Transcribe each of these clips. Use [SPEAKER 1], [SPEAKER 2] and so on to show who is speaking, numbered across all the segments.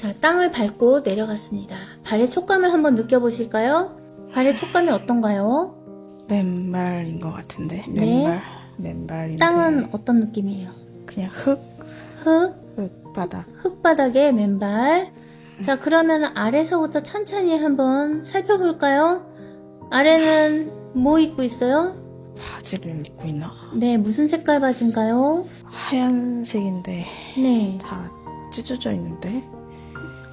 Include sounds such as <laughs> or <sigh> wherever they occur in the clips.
[SPEAKER 1] 자, 땅을 밟고 내려갔습니다. 발의 촉감을 한번 느껴보실까요? 발의 촉감이 어떤가요?
[SPEAKER 2] 맨발인 것 같은데.
[SPEAKER 1] 네.
[SPEAKER 2] 맨발. 맨발인데.
[SPEAKER 1] 땅은 어떤 느낌이에요?
[SPEAKER 2] 그냥 흙,
[SPEAKER 1] 흙,
[SPEAKER 2] 흙 바닥.
[SPEAKER 1] 흙바닥에 맨발. 자, 그러면 아래서부터 천천히 한번 살펴볼까요? 아래는 뭐 입고 있어요?
[SPEAKER 2] 바지를 입고 있나?
[SPEAKER 1] 네, 무슨 색깔 바지인가요?
[SPEAKER 2] 하얀색인데
[SPEAKER 1] 네.
[SPEAKER 2] 다 찢어져 있는데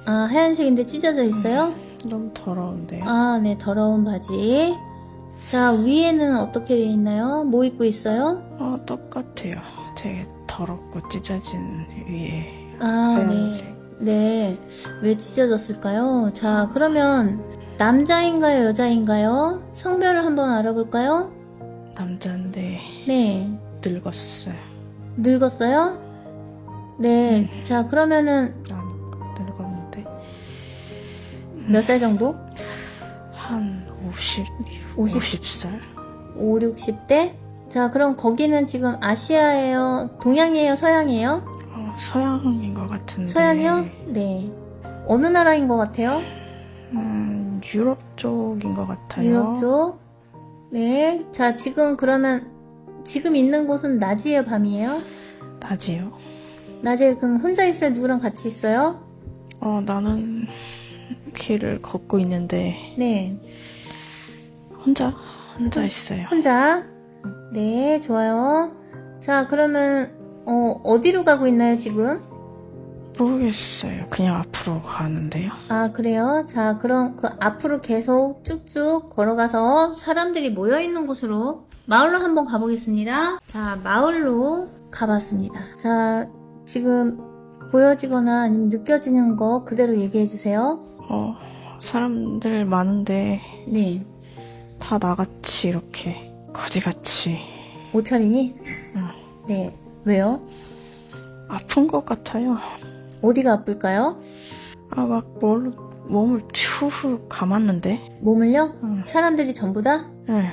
[SPEAKER 1] 아, 하얀색인데 찢어져 있어요?
[SPEAKER 2] 너무 더러운데요.
[SPEAKER 1] 아, 네, 더러운 바지. 자, 위에는 어떻게 되어 있나요? 뭐 입고 있어요?
[SPEAKER 2] 어, 똑같아요. 되게 더럽고 찢어진 위에
[SPEAKER 1] 아,
[SPEAKER 2] 하얀색.
[SPEAKER 1] 네. 네. 왜 찢어졌을까요? 자, 그러면 남자인가요, 여자인가요? 성별을 한번 알아볼까요?
[SPEAKER 2] 남자인데
[SPEAKER 1] 네.
[SPEAKER 2] 늙었어요.
[SPEAKER 1] 늙었어요? 네. 자, 그러면은
[SPEAKER 2] 난 늙었는데
[SPEAKER 1] 몇 살 정도?
[SPEAKER 2] 한 50,
[SPEAKER 1] 50?
[SPEAKER 2] 50살?
[SPEAKER 1] 5, 60대? 자, 그럼 거기는 지금 아시아예요? 동양이에요? 서양이에요?
[SPEAKER 2] 어, 서양인 것 같은데
[SPEAKER 1] 서양이요? 네. 어느 나라인 것 같아요?
[SPEAKER 2] 음, 유럽 쪽인 것 같아요.
[SPEAKER 1] 유럽 쪽. 네. 자, 지금 그러면 지금 있는 곳은 낮이에요, 밤이에요?
[SPEAKER 2] 낮이요.
[SPEAKER 1] 낮에 그럼 혼자 있어요? 누구랑 같이 있어요?
[SPEAKER 2] 어, 나는 길을 걷고 있는데
[SPEAKER 1] 네.
[SPEAKER 2] 혼자 혼자 있어요.
[SPEAKER 1] 혼자. 네, 좋아요. 자, 그러면 어, 어디로 가고 있나요, 지금?
[SPEAKER 2] 모르겠어요. 그냥 앞으로 가는데요.
[SPEAKER 1] 아, 그래요? 자, 그럼 그 앞으로 계속 쭉쭉 걸어가서 사람들이 모여있는 곳으로 마을로 한번 가보겠습니다. 자, 마을로 가봤습니다. 자, 지금 보여지거나 아니면 느껴지는 거 그대로 얘기해주세요.
[SPEAKER 2] 어, 사람들 많은데
[SPEAKER 1] 네.
[SPEAKER 2] 다 나같이 이렇게 거지같이
[SPEAKER 1] 옷차림이?
[SPEAKER 2] 응.
[SPEAKER 1] 네. 왜요?
[SPEAKER 2] 아픈 것 같아요.
[SPEAKER 1] 어디가 아플까요?
[SPEAKER 2] 아, 막 뭘, 몸을 후 감았는데?
[SPEAKER 1] 몸을요?
[SPEAKER 2] 응.
[SPEAKER 1] 사람들이 전부 다?
[SPEAKER 2] 네.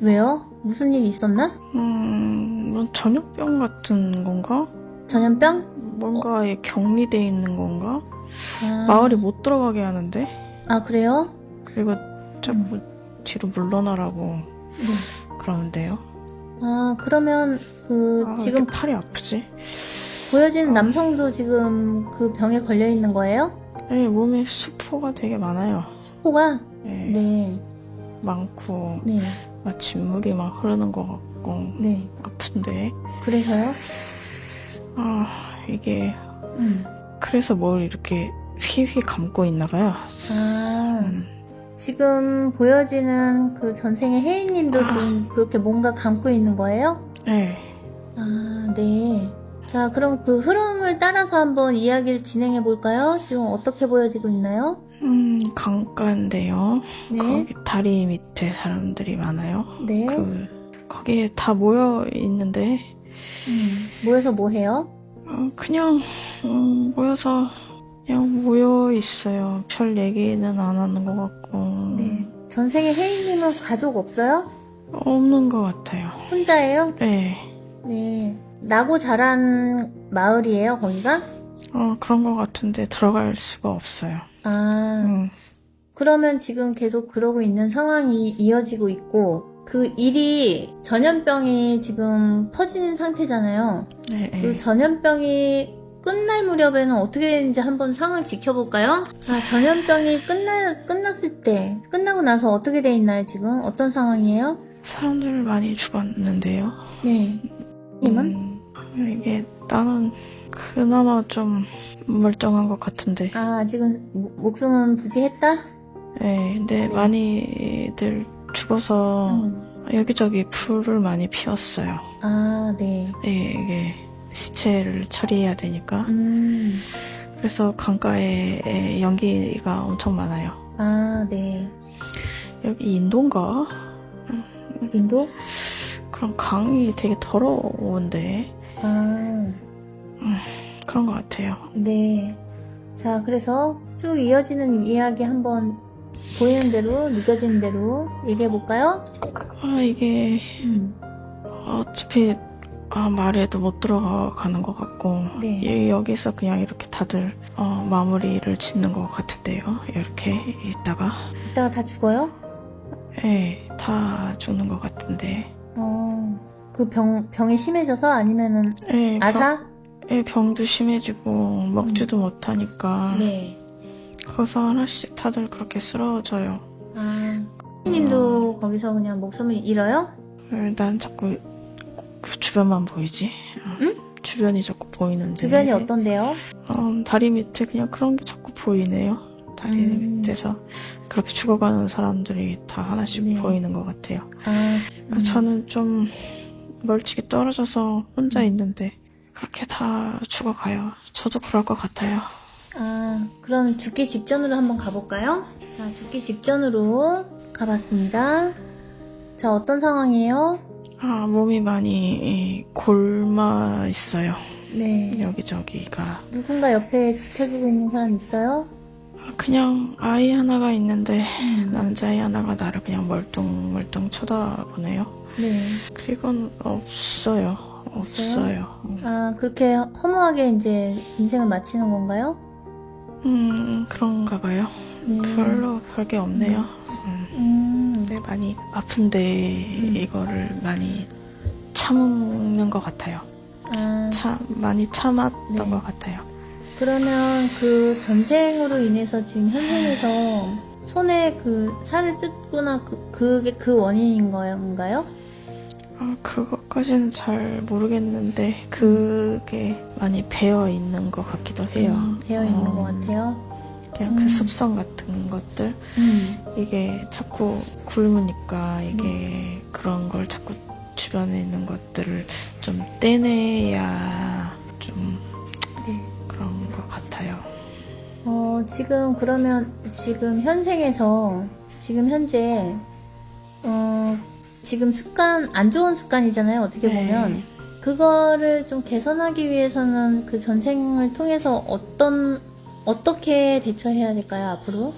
[SPEAKER 1] 왜요? 무슨 일이 있었나?
[SPEAKER 2] 음, 뭐 전염병 같은 건가?
[SPEAKER 1] 전염병?
[SPEAKER 2] 뭔가에 격리돼 있는 건가?
[SPEAKER 1] 아,
[SPEAKER 2] 마을이 못 들어가게 하는데?
[SPEAKER 1] 아, 그래요?
[SPEAKER 2] 그리고 자꾸 뒤로 물러나라고
[SPEAKER 1] 네.
[SPEAKER 2] 그러는데요.
[SPEAKER 1] 아, 그러면 그
[SPEAKER 2] 아,
[SPEAKER 1] 지금
[SPEAKER 2] 팔이 아프지?
[SPEAKER 1] 보여지는 남성도 지금 그 병에 걸려 있는 거예요?
[SPEAKER 2] 네, 몸에 수포가 되게 많아요.
[SPEAKER 1] 코가?
[SPEAKER 2] 네,
[SPEAKER 1] 네.
[SPEAKER 2] 많고
[SPEAKER 1] 네.
[SPEAKER 2] 마치 물이 막 흐르는 것 같고
[SPEAKER 1] 네.
[SPEAKER 2] 아픈데
[SPEAKER 1] 그래서요?
[SPEAKER 2] 아 이게
[SPEAKER 1] 음.
[SPEAKER 2] 그래서 뭘 이렇게 휘휘 감고 있나 봐요.
[SPEAKER 1] 아,
[SPEAKER 2] 음,
[SPEAKER 1] 지금 보여지는 그 전생의 혜인님도
[SPEAKER 2] 아.
[SPEAKER 1] 지금 그렇게 뭔가 감고 있는 거예요?
[SPEAKER 2] 네,
[SPEAKER 1] 아, 네. 자, 그럼 그 흐름을 따라서 한번 이야기를 진행해 볼까요? 지금 어떻게 보여지고 있나요?
[SPEAKER 2] 음 강가인데요.
[SPEAKER 1] 네.
[SPEAKER 2] 거기 다리 밑에 사람들이 많아요.
[SPEAKER 1] 네.
[SPEAKER 2] 그 거기에 다 모여 있는데
[SPEAKER 1] 음, 모여서 뭐 해요?
[SPEAKER 2] 어, 그냥 음, 모여서 그냥 모여 있어요. 별 얘기는 안 하는 것 같고
[SPEAKER 1] 네. 전생의 혜인님은 가족 없어요?
[SPEAKER 2] 없는 것 같아요.
[SPEAKER 1] 혼자예요?
[SPEAKER 2] 네,
[SPEAKER 1] 네. 나고 자란 마을이에요, 거기가?
[SPEAKER 2] 어, 그런 것 같은데 들어갈 수가 없어요.
[SPEAKER 1] 아,
[SPEAKER 2] 음,
[SPEAKER 1] 그러면 지금 계속 그러고 있는 상황이 이어지고 있고, 그 일이 전염병이 지금 퍼지는 상태잖아요.
[SPEAKER 2] 네, 네.
[SPEAKER 1] 그 전염병이 끝날 무렵에는 어떻게 되는지 한번 상황 지켜볼까요? 자, 전염병이 끝나, 끝났을 때, 끝나고 나서 어떻게 돼 있나요, 지금? 어떤 상황이에요?
[SPEAKER 2] 사람들 많이 죽었는데요.
[SPEAKER 1] 네. 님은?
[SPEAKER 2] 음, 이게 나는 그나마 좀 멀쩡한 것 같은데.
[SPEAKER 1] 아, 아직은 목- 목숨은 부지했다?
[SPEAKER 2] 네, 근데
[SPEAKER 1] 네.
[SPEAKER 2] 많이들 죽어서
[SPEAKER 1] 음.
[SPEAKER 2] 여기저기 풀을 많이 피웠어요.
[SPEAKER 1] 아, 네.
[SPEAKER 2] 네, 이게 시체를 처리해야 되니까.
[SPEAKER 1] 음.
[SPEAKER 2] 그래서 강가에 연기가 엄청 많아요.
[SPEAKER 1] 아, 네.
[SPEAKER 2] 여기 인도인가?
[SPEAKER 1] 인도?
[SPEAKER 2] 그런 강이 되게 더러운데
[SPEAKER 1] 아,
[SPEAKER 2] 그런 것 같아요.
[SPEAKER 1] 네. 자, 그래서 쭉 이어지는 이야기 한번 보이는 대로, 느껴지는 대로 얘기해 볼까요?
[SPEAKER 2] 아 이게
[SPEAKER 1] 음.
[SPEAKER 2] 어차피 아, 말에도 못 들어가는 것 같고
[SPEAKER 1] 네.
[SPEAKER 2] 예, 여기서 그냥 이렇게 다들 어, 마무리를 짓는 것 같은데요. 이렇게 있다가
[SPEAKER 1] 이따가 다 죽어요?
[SPEAKER 2] 예, 다 죽는 것 같은데
[SPEAKER 1] 어, 그 병, 병이 심해져서 아니면은
[SPEAKER 2] 예, 병,
[SPEAKER 1] 아사?
[SPEAKER 2] 예, 병도 심해지고 먹지도 못하니까
[SPEAKER 1] 네.
[SPEAKER 2] 거기서 하나씩 다들 그렇게 쓰러져요.
[SPEAKER 1] 아, 님도 거기서 그냥 목숨을 잃어요?
[SPEAKER 2] 예, 난 자꾸 그 주변만 보이지. 어,
[SPEAKER 1] 응?
[SPEAKER 2] 주변이 자꾸 보이는데
[SPEAKER 1] 주변이 어떤데요?
[SPEAKER 2] 어, 다리 밑에 그냥 그런 게 자꾸 보이네요. 다리
[SPEAKER 1] 음.
[SPEAKER 2] 밑에서 그렇게 죽어가는 사람들이 다 하나씩
[SPEAKER 1] 네.
[SPEAKER 2] 보이는 것 같아요.
[SPEAKER 1] 아, 음.
[SPEAKER 2] 저는 좀 멀찍이 떨어져서 혼자
[SPEAKER 1] 음.
[SPEAKER 2] 있는데 그렇게 다 죽어가요. 저도 그럴 것 같아요.
[SPEAKER 1] 아, 그럼 죽기 직전으로 한번 가볼까요? 자, 죽기 직전으로 가봤습니다. 자, 어떤 상황이에요?
[SPEAKER 2] 아, 몸이 많이 골마 있어요.
[SPEAKER 1] 네.
[SPEAKER 2] 여기저기가.
[SPEAKER 1] 누군가 옆에 지켜주고 있는 사람 있어요?
[SPEAKER 2] 그냥 아이 하나가 있는데
[SPEAKER 1] 음.
[SPEAKER 2] 남자아이 하나가 나를 그냥 멀뚱멀뚱 쳐다보네요.
[SPEAKER 1] 네.
[SPEAKER 2] 그리고는 없어요. 없어요.
[SPEAKER 1] 아, 그렇게 허무하게 이제 인생을 마치는 건가요?
[SPEAKER 2] 음, 그런가 봐요.
[SPEAKER 1] 네.
[SPEAKER 2] 별로 별게 없네요. 음.
[SPEAKER 1] 음,
[SPEAKER 2] 네, 많이 아픈데 이거를 많이 참는 것 같아요.
[SPEAKER 1] 아,
[SPEAKER 2] 참 많이 참았던
[SPEAKER 1] 네.
[SPEAKER 2] 것 같아요.
[SPEAKER 1] 그러면 그 전생으로 인해서 지금 현생에서 손에 그 살을 뜯거나 그, 그게 그 원인인 건가요?
[SPEAKER 2] 아, 그것 까지는 잘 모르겠는데 그게 많이 배어 있는 것 같기도 해요.
[SPEAKER 1] 음, 되어 있는
[SPEAKER 2] 어,
[SPEAKER 1] 것 같아요.
[SPEAKER 2] 그냥
[SPEAKER 1] 음.
[SPEAKER 2] 그 습성 같은 것들
[SPEAKER 1] 음,
[SPEAKER 2] 이게 자꾸 굶으니까 이게
[SPEAKER 1] 네.
[SPEAKER 2] 그런 걸 자꾸 주변에 있는 것들을 좀 떼내야 좀
[SPEAKER 1] 네.
[SPEAKER 2] 그런 것 같아요.
[SPEAKER 1] 어, 지금 그러면 지금 현생에서 지금 현재 어, 지금 습관 안 좋은 습관이잖아요. 어떻게
[SPEAKER 2] 네.
[SPEAKER 1] 보면 그거를 좀 개선하기 위해서는 그 전생을 통해서 어떤 어떻게 대처해야 될까요 앞으로?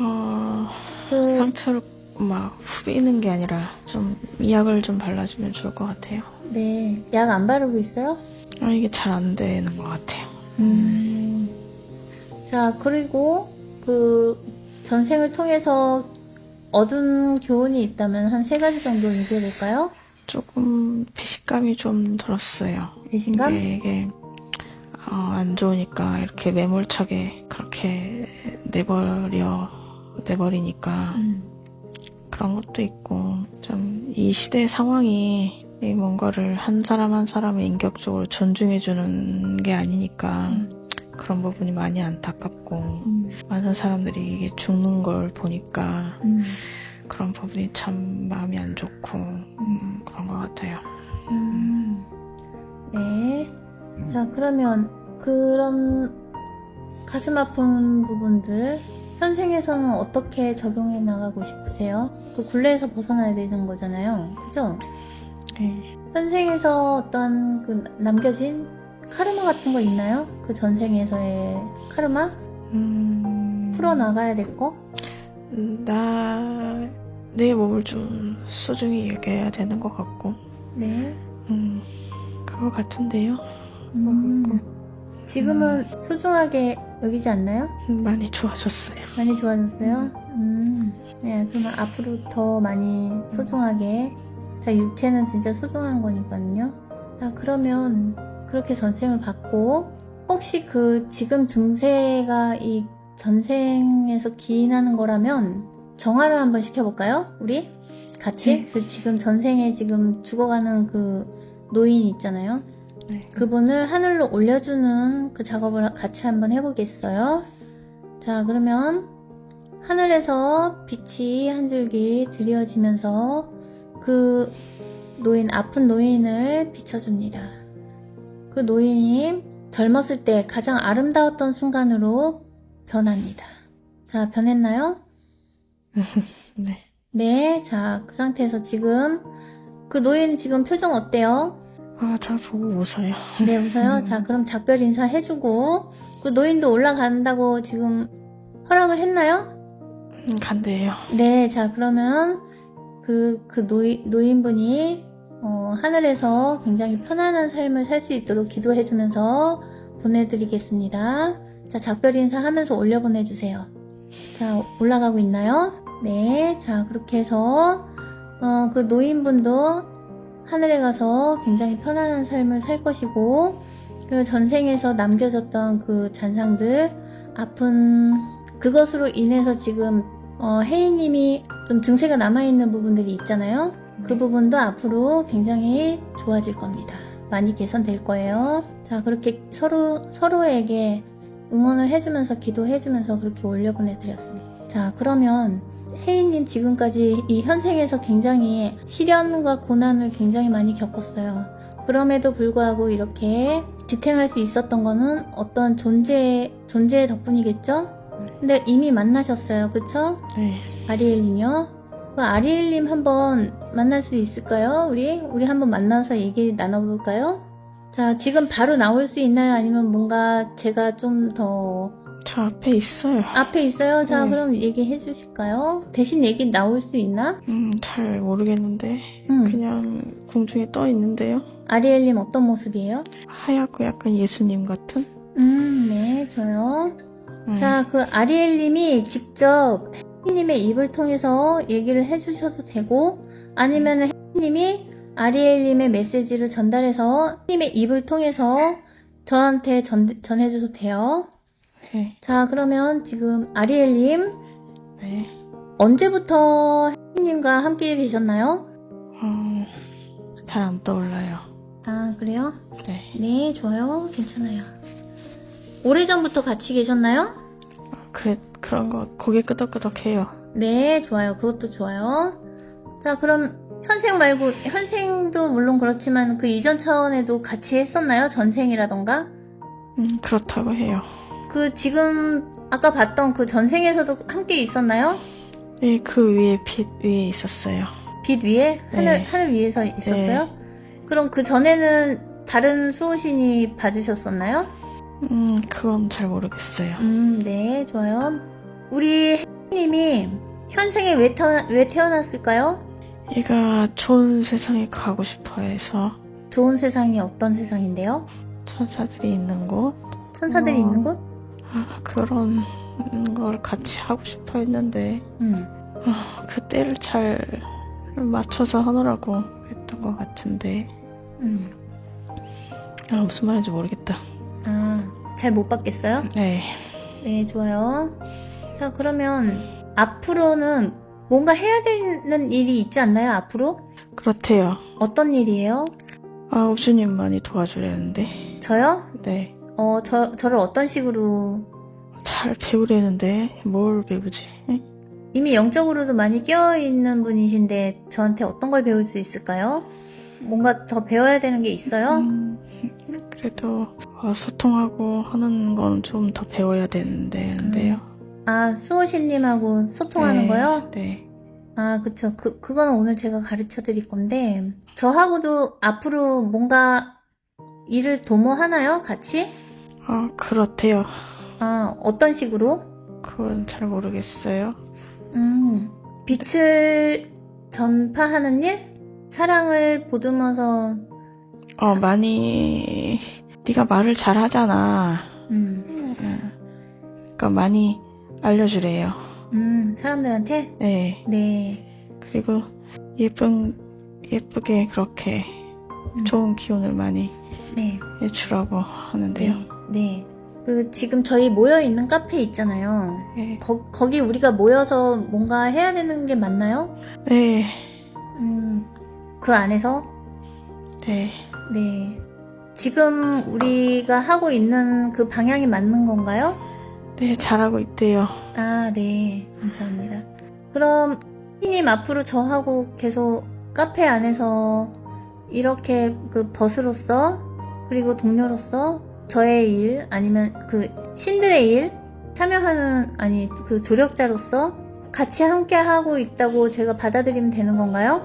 [SPEAKER 2] 어,
[SPEAKER 1] 그
[SPEAKER 2] 상처를 막 후비는 게 아니라 좀 약을 좀 발라주면 좋을 것 같아요.
[SPEAKER 1] 네, 약 안 바르고 있어요?
[SPEAKER 2] 아, 이게 잘 안 되는 것 같아요.
[SPEAKER 1] 음. 자, 그리고 그 전생을 통해서 얻은 교훈이 있다면 한 세 가지 정도 얘기해 볼까요?
[SPEAKER 2] 조금 배신감이 좀 들었어요.
[SPEAKER 1] 배신감?
[SPEAKER 2] 이게, 이게 어, 안 좋으니까 이렇게 매몰차게 그렇게 내버려 내버리니까
[SPEAKER 1] 음.
[SPEAKER 2] 그런 것도 있고 좀 이 시대 상황이 이 뭔가를 한 사람 한 사람을 인격적으로 존중해주는 게 아니니까
[SPEAKER 1] 음.
[SPEAKER 2] 그런 부분이 많이 안타깝고
[SPEAKER 1] 음.
[SPEAKER 2] 많은 사람들이 이게 죽는 걸 보니까
[SPEAKER 1] 음.
[SPEAKER 2] 그런 부분이 참 마음이 안 좋고 음, 그런 것 같아요.
[SPEAKER 1] 음. 네. 자, 그러면 그런 가슴 아픈 부분들 현생에서는 어떻게 적용해 나가고 싶으세요? 그 굴레에서 벗어나야 되는 거잖아요. 그죠?
[SPEAKER 2] 네.
[SPEAKER 1] 현생에서 어떤 그 남겨진 카르마 같은 거 있나요? 그 전생에서의 카르마?
[SPEAKER 2] 음,
[SPEAKER 1] 풀어나가야 될 거?
[SPEAKER 2] 나, 내 몸을 좀 소중히 여겨야 되는 것 같고,
[SPEAKER 1] 네.
[SPEAKER 2] 음, 그거 같은데요.
[SPEAKER 1] 음. 지금은 소중하게 여기지 않나요?
[SPEAKER 2] 음, 많이 좋아졌어요.
[SPEAKER 1] 많이 좋아졌어요? 음. 네, 그러면 앞으로 더 많이 소중하게. 자, 육체는 진짜 소중한 거니까요. 자, 그러면 그렇게 전생을 받고, 혹시 그 지금 중세가 이 전생에서 기인하는 거라면, 정화를 한번 시켜볼까요? 우리? 같이?
[SPEAKER 2] 네.
[SPEAKER 1] 그 지금 전생에 지금 죽어가는 그 노인 있잖아요.
[SPEAKER 2] 네.
[SPEAKER 1] 그분을 하늘로 올려주는 그 작업을 같이 한번 해보겠어요. 자, 그러면 하늘에서 빛이 한 줄기 드리워지면서 그 노인, 아픈 노인을 비춰줍니다. 그 노인이 젊었을 때 가장 아름다웠던 순간으로 변합니다. 자, 변했나요? <laughs>
[SPEAKER 2] 네.
[SPEAKER 1] 네, 자, 그 상태에서 지금 그 노인 지금 표정 어때요?
[SPEAKER 2] 아, 저 보고 웃어요.
[SPEAKER 1] 네, 웃어요. <laughs>
[SPEAKER 2] 음.
[SPEAKER 1] 자, 그럼 작별 인사 해주고, 그 노인도 올라간다고 지금 허락을 했나요?
[SPEAKER 2] 음, 간대요.
[SPEAKER 1] 네, 자, 그러면 그, 그 노인, 노인분이, 어, 하늘에서 굉장히 편안한 삶을 살 수 있도록 기도해주면서 보내드리겠습니다. 자, 작별 인사 하면서 올려 보내주세요. 자, 올라가고 있나요? 네. 자, 그렇게 해서, 어, 그 노인분도 하늘에 가서 굉장히 편안한 삶을 살 것이고, 그 전생에서 남겨졌던 그 잔상들, 아픈 그것으로 인해서 지금, 어, 혜인님이 좀 증세가 남아있는 부분들이 있잖아요. 그 부분도 앞으로 굉장히 좋아질 겁니다. 많이 개선될 거예요. 자, 그렇게 서로, 서로에게 응원을 해주면서 기도해주면서 그렇게 올려보내드렸습니다. 자, 그러면 혜인님 지금까지 이 현생에서 굉장히 시련과 고난을 굉장히 많이 겪었어요. 그럼에도 불구하고 이렇게 지탱할 수 있었던 거는 어떤 존재, 존재의 덕분이겠죠? 근데 이미 만나셨어요. 그쵸?
[SPEAKER 2] 네.
[SPEAKER 1] 아리엘님이요? 그 아리엘님 한번 만날 수 있을까요? 우리? 우리 한번 만나서 얘기 나눠볼까요? 자, 지금 바로 나올 수 있나요? 아니면 뭔가 제가 좀 더
[SPEAKER 2] 저 앞에 있어요.
[SPEAKER 1] 앞에 있어요? 자,
[SPEAKER 2] 네.
[SPEAKER 1] 그럼 얘기해 주실까요? 대신 얘기 나올 수 있나?
[SPEAKER 2] 음, 잘 모르겠는데
[SPEAKER 1] 음.
[SPEAKER 2] 그냥 공중에 떠 있는데요.
[SPEAKER 1] 아리엘님 어떤 모습이에요?
[SPEAKER 2] 하얗고 약간 예수님 같은.
[SPEAKER 1] 음, 네, 좋아요.
[SPEAKER 2] 음.
[SPEAKER 1] 자, 그 아리엘님이 직접 혜님의 입을 통해서 얘기를 해주셔도 되고, 아니면 혜님이 아리엘님의 메시지를 전달해서 혜님의 입을 통해서 저한테 전, 전해줘도 돼요.
[SPEAKER 2] 네.
[SPEAKER 1] 자, 그러면 지금 아리엘님,
[SPEAKER 2] 네.
[SPEAKER 1] 언제부터 혜님과 함께 계셨나요?
[SPEAKER 2] 어, 잘안 떠올라요.
[SPEAKER 1] 아, 그래요?
[SPEAKER 2] 네.
[SPEAKER 1] 네, 좋아요. 괜찮아요. 오래전부터 같이 계셨나요?
[SPEAKER 2] 그래 그런 거 고개 끄덕끄덕해요.
[SPEAKER 1] 네, 좋아요. 그것도 좋아요. 자, 그럼 현생 말고 현생도 물론 그렇지만 그 이전 차원에도 같이 했었나요? 전생이라던가?
[SPEAKER 2] 음, 그렇다고 해요.
[SPEAKER 1] 그 지금 아까 봤던 그 전생에서도 함께 있었나요?
[SPEAKER 2] 예, 그 위에 빛 위에 있었어요.
[SPEAKER 1] 빛 위에 하늘
[SPEAKER 2] 네.
[SPEAKER 1] 하늘 위에서 있었어요? 그럼 그 전에는 다른 수호신이 봐주셨었나요?
[SPEAKER 2] 음, 그건 잘 모르겠어요.
[SPEAKER 1] 음, 네, 좋아요. 우리 혜님이 현생에 왜, 태어, 왜 태어났을까요?
[SPEAKER 2] 얘가 좋은 세상에 가고 싶어 해서
[SPEAKER 1] 좋은 세상이 어떤 세상인데요?
[SPEAKER 2] 천사들이 있는 곳,
[SPEAKER 1] 천사들이
[SPEAKER 2] 어.
[SPEAKER 1] 있는 곳?
[SPEAKER 2] 아, 그런 걸 같이 하고 싶어 했는데
[SPEAKER 1] 음.
[SPEAKER 2] 아, 그 때를 잘 맞춰서 하느라고 했던 것 같은데
[SPEAKER 1] 음.
[SPEAKER 2] 아, 무슨 말인지 모르겠다.
[SPEAKER 1] 아, 잘 못 받겠어요?
[SPEAKER 2] 네,
[SPEAKER 1] 네, 좋아요. 자, 그러면 앞으로는 뭔가 해야 되는 일이 있지 않나요, 앞으로?
[SPEAKER 2] 그렇대요.
[SPEAKER 1] 어떤 일이에요?
[SPEAKER 2] 아, 우주님 많이 도와주려는데
[SPEAKER 1] 저요?
[SPEAKER 2] 네,
[SPEAKER 1] 어, 저, 저를 어떤 식으로
[SPEAKER 2] 잘 배우려는데 뭘 배우지?
[SPEAKER 1] 이미 영적으로도 많이 깨어있는 분이신데 저한테 어떤 걸 배울 수 있을까요? 뭔가 더 배워야 되는 게 있어요?
[SPEAKER 2] 음, 그래도 어, 소통하고 하는 건 좀 더 배워야 되는데요.
[SPEAKER 1] 아, 수호신님하고 소통하는
[SPEAKER 2] 네,
[SPEAKER 1] 거요?
[SPEAKER 2] 네.
[SPEAKER 1] 아, 그쵸. 그, 그건 오늘 제가 가르쳐 드릴 건데, 저하고도 앞으로 뭔가 일을 도모하나요? 같이?
[SPEAKER 2] 아, 그렇대요.
[SPEAKER 1] 아, 어떤 식으로?
[SPEAKER 2] 그건 잘 모르겠어요.
[SPEAKER 1] 음, 빛을 전파하는 일? 사랑을 보듬어서,
[SPEAKER 2] 어, 많이 네가 말을 잘 하잖아.
[SPEAKER 1] 음,
[SPEAKER 2] 그러니까 많이 알려주래요.
[SPEAKER 1] 음, 사람들한테?
[SPEAKER 2] 네.
[SPEAKER 1] 네.
[SPEAKER 2] 그리고 예쁜 예쁘게 그렇게
[SPEAKER 1] 음.
[SPEAKER 2] 좋은 기운을 많이
[SPEAKER 1] 네.
[SPEAKER 2] 해주라고 하는데요.
[SPEAKER 1] 네. 네. 그, 지금 저희 모여 있는 카페 있잖아요.
[SPEAKER 2] 네.
[SPEAKER 1] 거, 거기 우리가 모여서 뭔가 해야 되는 게 맞나요?
[SPEAKER 2] 네.
[SPEAKER 1] 음, 그 안에서?
[SPEAKER 2] 네.
[SPEAKER 1] 네. 지금 우리가 하고 있는 그 방향이 맞는 건가요?
[SPEAKER 2] 네, 잘하고 있대요.
[SPEAKER 1] 아, 네. 감사합니다. 그럼, 피님 앞으로 저하고 계속 카페 안에서 이렇게 그 버스로서, 그리고 동료로서 저의 일, 아니면 그 신들의 일, 참여하는, 아니, 그 조력자로서 같이 함께 하고 있다고 제가 받아들이면 되는 건가요?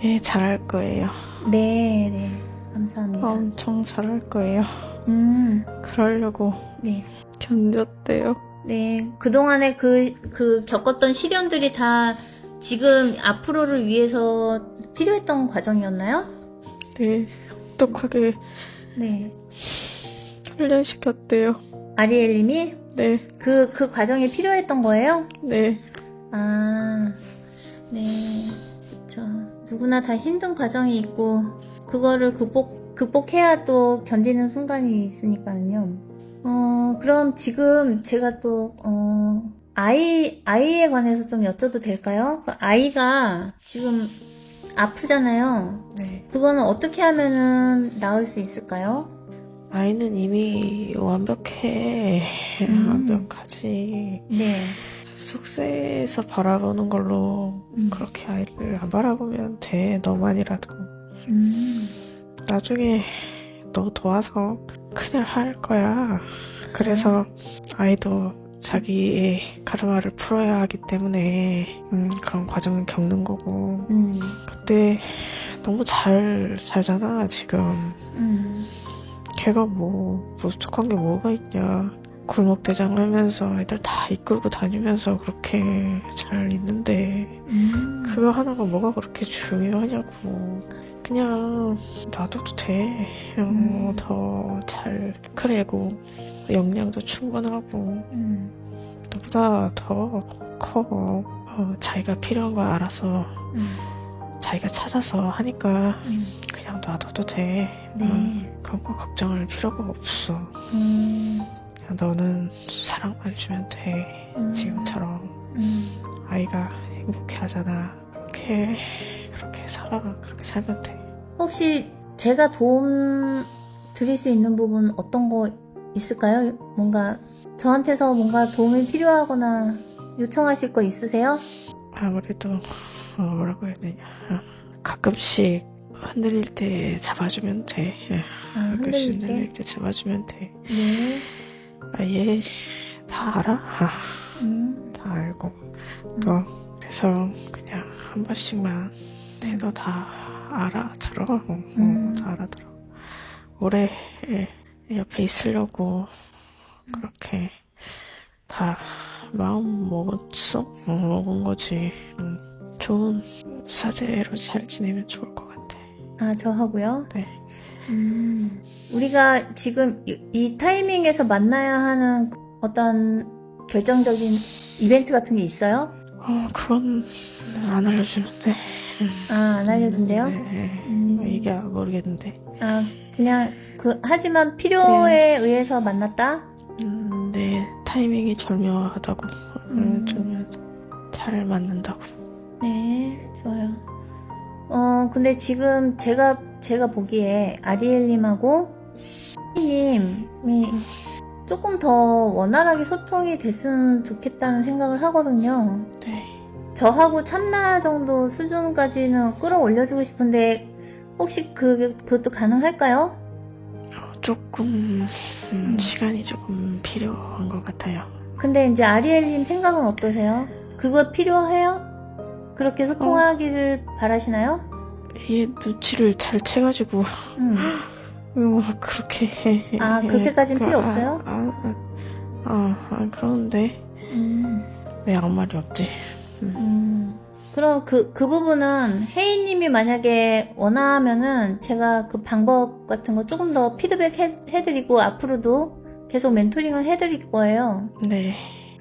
[SPEAKER 2] 네, 잘할 거예요.
[SPEAKER 1] 네, 네. 감사합니다.
[SPEAKER 2] 엄청 잘할 거예요.
[SPEAKER 1] 음,
[SPEAKER 2] 그러려고
[SPEAKER 1] 네.
[SPEAKER 2] 견뎠대요.
[SPEAKER 1] 네, 그동안에 그, 그 겪었던 시련들이 다 지금 앞으로를 위해서 필요했던 과정이었나요?
[SPEAKER 2] 네, 똑똑하게
[SPEAKER 1] 네.
[SPEAKER 2] 훈련시켰대요.
[SPEAKER 1] 아리엘님이
[SPEAKER 2] 네,
[SPEAKER 1] 그, 그 과정이 필요했던 거예요?
[SPEAKER 2] 네,
[SPEAKER 1] 아, 네. 그쵸. 누구나 다 힘든 과정이 있고, 그거를 극복, 극복해야 또 견디는 순간이 있으니까요. 어, 그럼 지금 제가 또, 어, 아이, 아이에 관해서 좀 여쭤도 될까요? 그 아이가 지금 아프잖아요.
[SPEAKER 2] 네.
[SPEAKER 1] 그거는 어떻게 하면은 나을 수 있을까요?
[SPEAKER 2] 아이는 이미 완벽해.
[SPEAKER 1] 음.
[SPEAKER 2] 완벽하지.
[SPEAKER 1] 네.
[SPEAKER 2] 숙소에서 바라보는 걸로
[SPEAKER 1] 음.
[SPEAKER 2] 그렇게 아이를 안 바라보면 돼. 너만이라도.
[SPEAKER 1] 음.
[SPEAKER 2] 나중에 너 도와서 큰일 할 거야. 그래서 아이도 자기의 카르마를 풀어야 하기 때문에 음, 그런 과정을 겪는 거고.
[SPEAKER 1] 음.
[SPEAKER 2] 그때 너무 잘 살잖아, 지금.
[SPEAKER 1] 음.
[SPEAKER 2] 걔가 뭐 부족한 게 뭐가 있냐. 골목대장 하면서 애들 다 이끌고 다니면서 그렇게 잘 있는데
[SPEAKER 1] 음.
[SPEAKER 2] 그거 하나가 뭐가 그렇게 중요하냐고. 그냥 놔둬도 돼. 어,
[SPEAKER 1] 음.
[SPEAKER 2] 더잘 크래고 역량도 충분하고
[SPEAKER 1] 음.
[SPEAKER 2] 너보다 더 커. 어, 자기가 필요한 거 알아서
[SPEAKER 1] 음.
[SPEAKER 2] 자기가 찾아서 하니까
[SPEAKER 1] 음.
[SPEAKER 2] 그냥 놔둬도 돼.
[SPEAKER 1] 네.
[SPEAKER 2] 어, 그런 거 걱정할 필요가 없어.
[SPEAKER 1] 음.
[SPEAKER 2] 너는 사랑만 주면 돼.
[SPEAKER 1] 음.
[SPEAKER 2] 지금처럼
[SPEAKER 1] 음.
[SPEAKER 2] 아이가 행복해 하잖아. 그렇게, 그렇게 살아. 그렇게 살면 돼.
[SPEAKER 1] 혹시 제가 도움 드릴 수 있는 부분 어떤 거 있을까요? 뭔가 저한테서 뭔가 도움이 필요하거나 요청하실 거 있으세요?
[SPEAKER 2] 아무래도, 어, 뭐라고 해야 되냐. 어, 가끔씩 흔들릴 때 잡아주면 돼. 예,
[SPEAKER 1] 아,
[SPEAKER 2] 가끔씩
[SPEAKER 1] 흔들릴
[SPEAKER 2] 흔들릴
[SPEAKER 1] 때.
[SPEAKER 2] 때 잡아주면 돼.
[SPEAKER 1] 네.
[SPEAKER 2] 아, 얘, 다 알아? 아,
[SPEAKER 1] 음.
[SPEAKER 2] 다 알고. 또, 그래서 그냥 한 번씩만 해도 다 알아들어. 어, 어,
[SPEAKER 1] 음.
[SPEAKER 2] 다 알아들어. 오래 예, 옆에 있으려고 그렇게 다 마음 먹었어? 어, 먹은 거지. 음, 좋은 사제로 잘 지내면 좋을 것 같아.
[SPEAKER 1] 아, 저하고요?
[SPEAKER 2] 네.
[SPEAKER 1] 음. 우리가 지금 이, 이 타이밍에서 만나야 하는 어떤 결정적인 이벤트 같은 게 있어요?
[SPEAKER 2] 어, 그건 안 알려주는데.
[SPEAKER 1] 아, 안 알려준대요?
[SPEAKER 2] 네, 네.
[SPEAKER 1] 음.
[SPEAKER 2] 이게 모르겠는데.
[SPEAKER 1] 아, 그냥 그 하지만 필요에 의해서 만났다?
[SPEAKER 2] 음, 내 타이밍이 절묘하다고.
[SPEAKER 1] 음.
[SPEAKER 2] 음, 절묘, 잘 맞는다고.
[SPEAKER 1] 네, 좋아요. 어, 근데 지금 제가, 제가 보기에 아리엘님하고 님이 조금 더 원활하게 소통이 됐으면 좋겠다는 생각을 하거든요.
[SPEAKER 2] 네.
[SPEAKER 1] 저하고 참나 정도 수준까지는 끌어올려주고 싶은데, 혹시 그, 그것도 가능할까요?
[SPEAKER 2] 어, 조금, 음,
[SPEAKER 1] 음.
[SPEAKER 2] 시간이 조금 필요한 것 같아요.
[SPEAKER 1] 근데 이제 아리엘님 생각은 어떠세요? 그거 필요해요? 그렇게 소통하기를 바라시나요?
[SPEAKER 2] 얘 눈치를 잘 채가지고,
[SPEAKER 1] 음. <gasps>
[SPEAKER 2] 음, 그렇게. 해.
[SPEAKER 1] 아, 그렇게까진
[SPEAKER 2] 그,
[SPEAKER 1] 필요
[SPEAKER 2] 아,
[SPEAKER 1] 없어요?
[SPEAKER 2] 아, 아, 아, 아, 그런데
[SPEAKER 1] 음.
[SPEAKER 2] 왜 아무 말이 없지? 음.
[SPEAKER 1] 음, 그럼 그, 그 부분은 혜인님이 만약에 원하면은 제가 그 방법 같은 거 조금 더 피드백 해, 해드리고 앞으로도 계속 멘토링을 해드릴 거예요.
[SPEAKER 2] 네.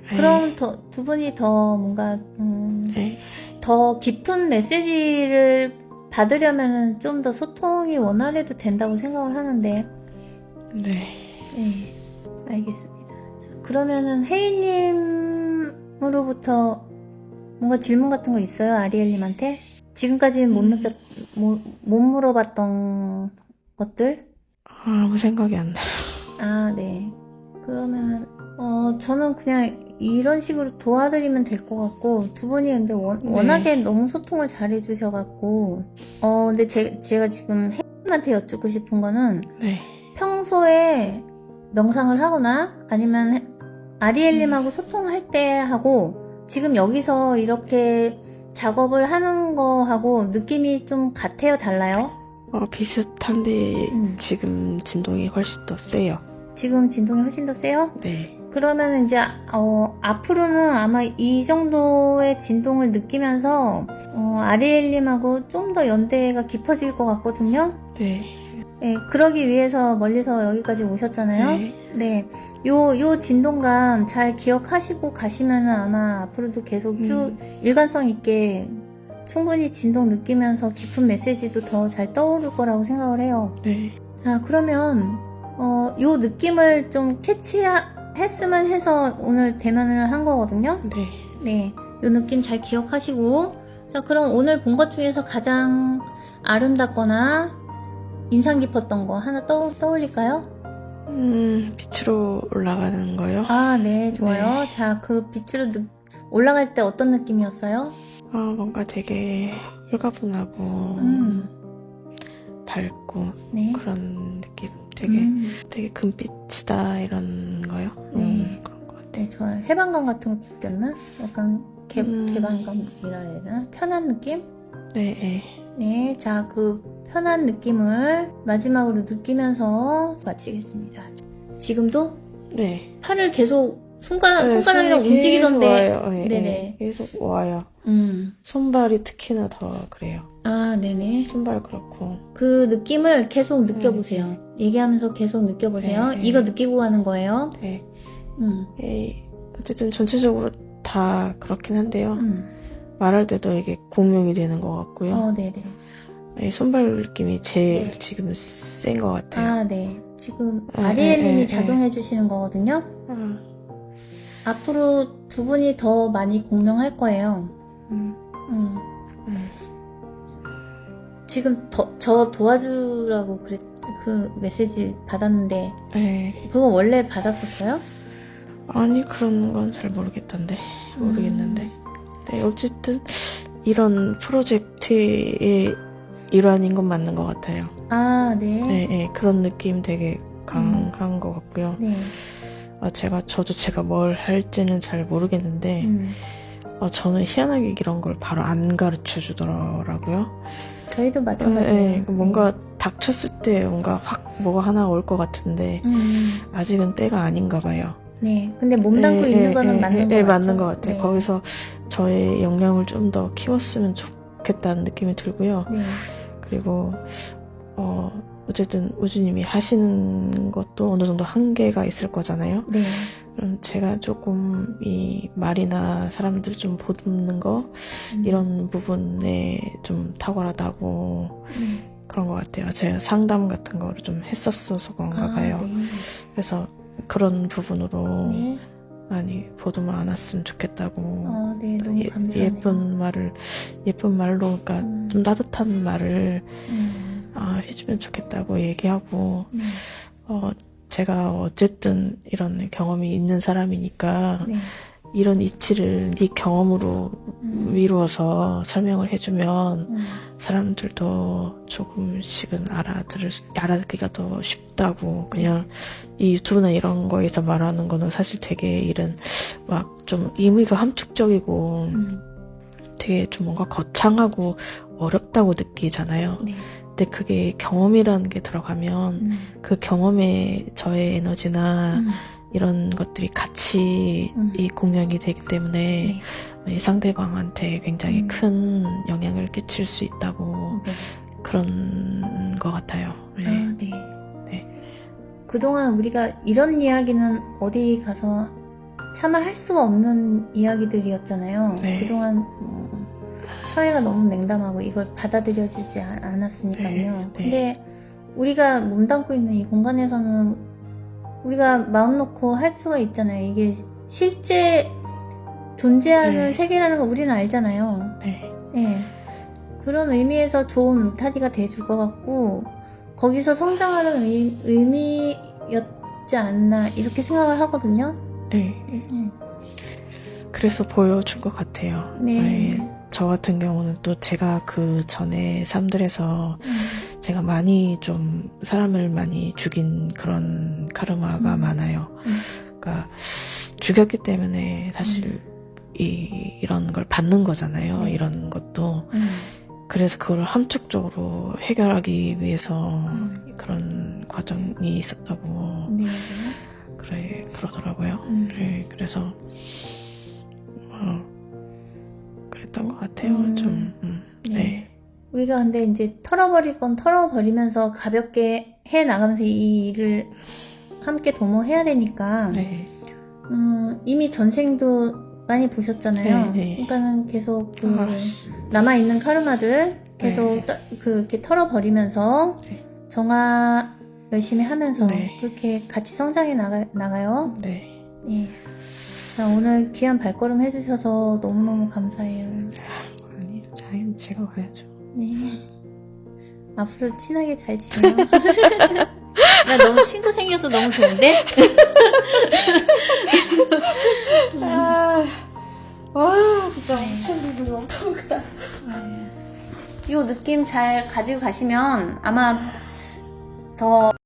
[SPEAKER 1] 그럼 더, 두 분이 더 뭔가, 음,
[SPEAKER 2] 네.
[SPEAKER 1] 더 깊은 메시지를 받으려면은 좀더 소통이 원활해도 된다고 생각을 하는데,
[SPEAKER 2] 네.
[SPEAKER 1] 네, 알겠습니다. 자, 그러면은 혜인님으로부터 뭔가 질문 같은 거 있어요, 아리엘님한테? 지금까지는 못
[SPEAKER 2] 음.
[SPEAKER 1] 느꼈, 못, 못 물어봤던 것들?
[SPEAKER 2] 아무 생각이 안 나.
[SPEAKER 1] 아, 네. 그러면, 어, 저는 그냥 이런 식으로 도와드리면 될 것 같고, 두 분이 근데 원,
[SPEAKER 2] 네.
[SPEAKER 1] 워낙에 너무 소통을 잘 해주셔갖고, 어, 근데 제, 제가 지금 혜인님한테 여쭙고 싶은 거는,
[SPEAKER 2] 네.
[SPEAKER 1] 평소에 명상을 하거나 아니면 해- 아리엘님하고 소통할 때 하고 지금 여기서 이렇게 작업을 하는 거하고 느낌이 좀 같아요? 달라요?
[SPEAKER 2] 어, 비슷한데,
[SPEAKER 1] 음.
[SPEAKER 2] 지금 진동이 훨씬 더 세요.
[SPEAKER 1] 지금 진동이 훨씬 더 세요?
[SPEAKER 2] 네.
[SPEAKER 1] 그러면 이제 어, 앞으로는 아마 이 정도의 진동을 느끼면서 어, 아리엘님하고 좀 더 연대가 깊어질 것 같거든요.
[SPEAKER 2] 네.
[SPEAKER 1] 네, 그러기 위해서 멀리서 여기까지 오셨잖아요.
[SPEAKER 2] 네.
[SPEAKER 1] 네, 요, 요 진동감 잘 기억하시고 가시면은 아마 앞으로도 계속 쭉 일관성 있게 충분히 진동 느끼면서 깊은 메시지도 더 잘 떠오를 거라고 생각을 해요.
[SPEAKER 2] 네.
[SPEAKER 1] 자, 그러면, 어, 요 느낌을 좀 캐치 했으면 해서 오늘 대면을 한 거거든요.
[SPEAKER 2] 네.
[SPEAKER 1] 네, 요 느낌 잘 기억하시고, 자, 그럼 오늘 본 것 중에서 가장 아름답거나 인상 깊었던 거 하나 떠, 떠올릴까요?
[SPEAKER 2] 음, 빛으로 올라가는 거요?
[SPEAKER 1] 아, 네, 좋아요. 자, 그 빛으로 느- 올라갈 때 어떤 느낌이었어요?
[SPEAKER 2] 아, 뭔가 되게 홀가분하고
[SPEAKER 1] 음,
[SPEAKER 2] 밝고
[SPEAKER 1] 네.
[SPEAKER 2] 그런 느낌. 되게
[SPEAKER 1] 음,
[SPEAKER 2] 되게 금빛이다 이런 거요.
[SPEAKER 1] 네.
[SPEAKER 2] 음, 그런 것 같아요.
[SPEAKER 1] 네, 좋아요. 해방감 같은 거 느꼈나? 약간 개,
[SPEAKER 2] 음.
[SPEAKER 1] 개방감이라 해야 되나? 편한 느낌?
[SPEAKER 2] 네, 네.
[SPEAKER 1] 네, 자, 그 편한 느낌을 마지막으로 느끼면서 마치겠습니다. 지금도
[SPEAKER 2] 네.
[SPEAKER 1] 팔을 계속 손가락,
[SPEAKER 2] 네,
[SPEAKER 1] 손가락이랑 움직이던데.
[SPEAKER 2] 계속 와요. 네,
[SPEAKER 1] 네네.
[SPEAKER 2] 네. 계속 와요.
[SPEAKER 1] 음.
[SPEAKER 2] 손발이 특히나 더 그래요.
[SPEAKER 1] 아, 네네.
[SPEAKER 2] 손발 그렇고.
[SPEAKER 1] 그 느낌을 계속 느껴보세요. 얘기하면서 계속 느껴보세요.
[SPEAKER 2] 네, 네.
[SPEAKER 1] 이거 느끼고 가는 거예요.
[SPEAKER 2] 네.
[SPEAKER 1] 음,
[SPEAKER 2] 에 어쨌든 전체적으로 다 그렇긴 한데요.
[SPEAKER 1] 음.
[SPEAKER 2] 말할 때도 이게 공명이 되는 것 같고요.
[SPEAKER 1] 어, 네네.
[SPEAKER 2] 예, 손발 느낌이 제일
[SPEAKER 1] 네.
[SPEAKER 2] 지금 센 것 같아요.
[SPEAKER 1] 아, 네. 지금
[SPEAKER 2] 네,
[SPEAKER 1] 아리엘님이
[SPEAKER 2] 네, 네,
[SPEAKER 1] 작용해 주시는 거거든요.
[SPEAKER 2] 아,
[SPEAKER 1] 앞으로 두 분이 더 많이 공명할 거예요.
[SPEAKER 2] 음,
[SPEAKER 1] 음.
[SPEAKER 2] 음.
[SPEAKER 1] 지금 더, 저 도와주라고 그랬, 그 메시지 받았는데,
[SPEAKER 2] 네.
[SPEAKER 1] 그거 원래 받았었어요?
[SPEAKER 2] 아니 그런 건 잘 모르겠던데 모르겠는데.
[SPEAKER 1] 음.
[SPEAKER 2] 네, 어쨌든 이런 프로젝트의 일환인 건 맞는 것 같아요.
[SPEAKER 1] 아, 네.
[SPEAKER 2] 네, 네, 그런 느낌 되게 강한 것 같고요.
[SPEAKER 1] 네.
[SPEAKER 2] 아, 제가 저도 제가 뭘 할지는 잘 모르겠는데
[SPEAKER 1] 음.
[SPEAKER 2] 어, 저는 희한하게 이런 걸 바로 안 가르쳐 주더라고요.
[SPEAKER 1] 저희도 마찬가지예요.
[SPEAKER 2] 네, 네, 뭔가 닥쳤을 때 뭔가 확 뭐가 하나 올 것 같은데
[SPEAKER 1] 음.
[SPEAKER 2] 아직은 때가 아닌가 봐요.
[SPEAKER 1] 네. 근데 몸담고
[SPEAKER 2] 예,
[SPEAKER 1] 있는
[SPEAKER 2] 예,
[SPEAKER 1] 거는
[SPEAKER 2] 예,
[SPEAKER 1] 맞는 거
[SPEAKER 2] 예,
[SPEAKER 1] 같죠?
[SPEAKER 2] 맞는 것 같아요.
[SPEAKER 1] 네.
[SPEAKER 2] 거기서 저의 역량을 좀 더 키웠으면 좋겠다는 느낌이 들고요.
[SPEAKER 1] 네.
[SPEAKER 2] 그리고 어 어쨌든 우주님이 하시는 것도 어느 정도 한계가 있을 거잖아요.
[SPEAKER 1] 네.
[SPEAKER 2] 그럼 제가 조금 이 말이나 사람들 좀 보듬는 거
[SPEAKER 1] 음.
[SPEAKER 2] 이런 부분에 좀 탁월하다고
[SPEAKER 1] 네.
[SPEAKER 2] 그런 것 같아요. 제가 상담 같은 거를 좀 했었어서 그런가
[SPEAKER 1] 아,
[SPEAKER 2] 봐요.
[SPEAKER 1] 네.
[SPEAKER 2] 그래서 그런 부분으로
[SPEAKER 1] 네.
[SPEAKER 2] 많이 보듬어 안았으면 좋겠다고
[SPEAKER 1] 어, 네.
[SPEAKER 2] 예. 예쁜 말을 예쁜 말로 그러니까
[SPEAKER 1] 음.
[SPEAKER 2] 좀 따뜻한 말을
[SPEAKER 1] 음.
[SPEAKER 2] 아, 해주면 좋겠다고 얘기하고
[SPEAKER 1] 네.
[SPEAKER 2] 어, 제가 어쨌든 이런 경험이 있는 사람이니까
[SPEAKER 1] 네.
[SPEAKER 2] 이런 이치를 네 경험으로
[SPEAKER 1] 음.
[SPEAKER 2] 미루어서 설명을 해주면
[SPEAKER 1] 음.
[SPEAKER 2] 사람들도 조금씩은 알아들을 수- 알아듣기가 더 쉽다고 그냥 이 유튜브나 이런 거에서 말하는 거는 사실 되게 이런 막 좀 의미가 함축적이고
[SPEAKER 1] 음.
[SPEAKER 2] 되게 좀 뭔가 거창하고 어렵다고 느끼잖아요.
[SPEAKER 1] 네.
[SPEAKER 2] 근데 그게 경험이라는 게 들어가면
[SPEAKER 1] 음.
[SPEAKER 2] 그 경험에 저의 에너지나
[SPEAKER 1] 음.
[SPEAKER 2] 이런 것들이 같이
[SPEAKER 1] 음.
[SPEAKER 2] 이 공명이 되기 때문에 이 상대방한테 굉장히
[SPEAKER 1] 음.
[SPEAKER 2] 큰 영향을 끼칠 수 있다고
[SPEAKER 1] 네.
[SPEAKER 2] 그런 것 같아요. 네.
[SPEAKER 1] 아, 네.
[SPEAKER 2] 네.
[SPEAKER 1] 그동안 우리가 이런 이야기는 어디 가서 차마 할 수가 없는 이야기들이었잖아요.
[SPEAKER 2] 네.
[SPEAKER 1] 그동안 음, 사회가 너무 냉담하고 이걸 받아들여주지 아- 않았으니까요.
[SPEAKER 2] 네, 네.
[SPEAKER 1] 근데 우리가 몸담고 있는 이 공간에서는 우리가 마음 놓고 할 수가 있잖아요. 이게 실제 존재하는
[SPEAKER 2] 네.
[SPEAKER 1] 세계라는 거 우리는 알잖아요.
[SPEAKER 2] 네.
[SPEAKER 1] 네. 그런 의미에서 좋은 울타리가 돼줄 것 같고, 거기서 성장하는 의, 의미였지 않나, 이렇게 생각을 하거든요.
[SPEAKER 2] 네.
[SPEAKER 1] 네.
[SPEAKER 2] 그래서 보여준 것 같아요.
[SPEAKER 1] 네.
[SPEAKER 2] 저 같은 경우는 또 제가 그 전에 삶들에서
[SPEAKER 1] 음,
[SPEAKER 2] 제가 많이 좀 사람을 많이 죽인 그런 카르마가
[SPEAKER 1] 음.
[SPEAKER 2] 많아요.
[SPEAKER 1] 음.
[SPEAKER 2] 그러니까 죽였기 때문에 사실 이, 이런 걸 받는 거잖아요.
[SPEAKER 1] 네.
[SPEAKER 2] 이런 것도.
[SPEAKER 1] 음,
[SPEAKER 2] 그래서 그걸 함축적으로 해결하기 위해서
[SPEAKER 1] 음.
[SPEAKER 2] 그런 과정이 있었다고
[SPEAKER 1] 네.
[SPEAKER 2] 그래 그러더라고요.
[SPEAKER 1] 음.
[SPEAKER 2] 네, 그래서 어, 그랬던 것 같아요.
[SPEAKER 1] 음.
[SPEAKER 2] 좀 음,
[SPEAKER 1] 네.
[SPEAKER 2] 네.
[SPEAKER 1] 우리가 근데 이제 털어버릴 건 털어버리면서 가볍게 해 나가면서 이 일을 함께 도모해야 되니까
[SPEAKER 2] 네.
[SPEAKER 1] 음, 이미 전생도 많이 보셨잖아요.
[SPEAKER 2] 네, 네.
[SPEAKER 1] 그러니까는 계속 그
[SPEAKER 2] 아,
[SPEAKER 1] 남아 있는 카르마들 계속
[SPEAKER 2] 네.
[SPEAKER 1] 떠- 그 이렇게 털어버리면서
[SPEAKER 2] 네.
[SPEAKER 1] 정화 열심히 하면서
[SPEAKER 2] 네.
[SPEAKER 1] 그렇게 같이 성장해 나가, 나가요.
[SPEAKER 2] 네.
[SPEAKER 1] 예. 자, 오늘 귀한 발걸음 해주셔서 너무너무 감사해요.
[SPEAKER 2] 아니, 자기는 제가 가야죠.
[SPEAKER 1] 네. 앞으로 친하게 잘 지내요. <laughs> 나 너무 친구 생겨서 너무 좋은데? <laughs>
[SPEAKER 2] 아, 와, 진짜
[SPEAKER 1] 네.
[SPEAKER 2] 엄청 기분이 엄청 크다.
[SPEAKER 1] 이 느낌 잘 가지고 가시면 아마 더